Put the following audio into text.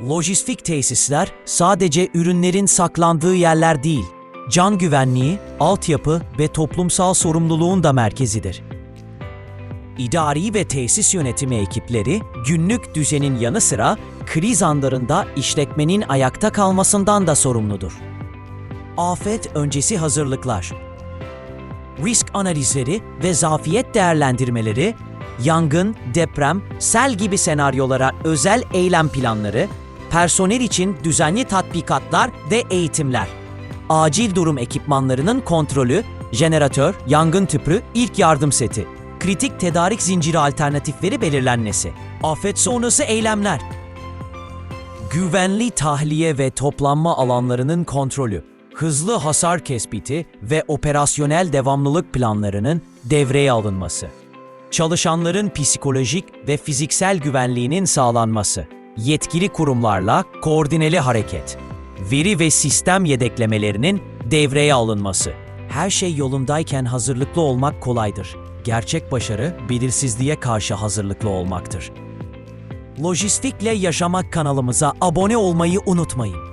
Lojistik tesisler sadece ürünlerin saklandığı yerler değil, can güvenliği, altyapı ve toplumsal sorumluluğun da merkezidir. İdari ve tesis yönetimi ekipleri günlük düzenin yanı sıra kriz anlarında işletmenin ayakta kalmasından da sorumludur. Afet öncesi hazırlıklar, risk analizleri ve zafiyet değerlendirmeleri, yangın, deprem, sel gibi senaryolara özel eylem planları, personel için düzenli tatbikatlar ve eğitimler, acil durum ekipmanlarının kontrolü, jeneratör, yangın tüpü, ilk yardım seti, kritik tedarik zinciri alternatifleri belirlenmesi, afet sonrası eylemler, güvenli tahliye ve toplanma alanlarının kontrolü, hızlı hasar tespiti ve operasyonel devamlılık planlarının devreye alınması, çalışanların psikolojik ve fiziksel güvenliğinin sağlanması, yetkili kurumlarla koordineli hareket, veri ve sistem yedeklemelerinin devreye alınması. Her şey yolundayken hazırlıklı olmak kolaydır. Gerçek başarı belirsizliğe karşı hazırlıklı olmaktır. Lojistikle Yaşamak kanalımıza abone olmayı unutmayın.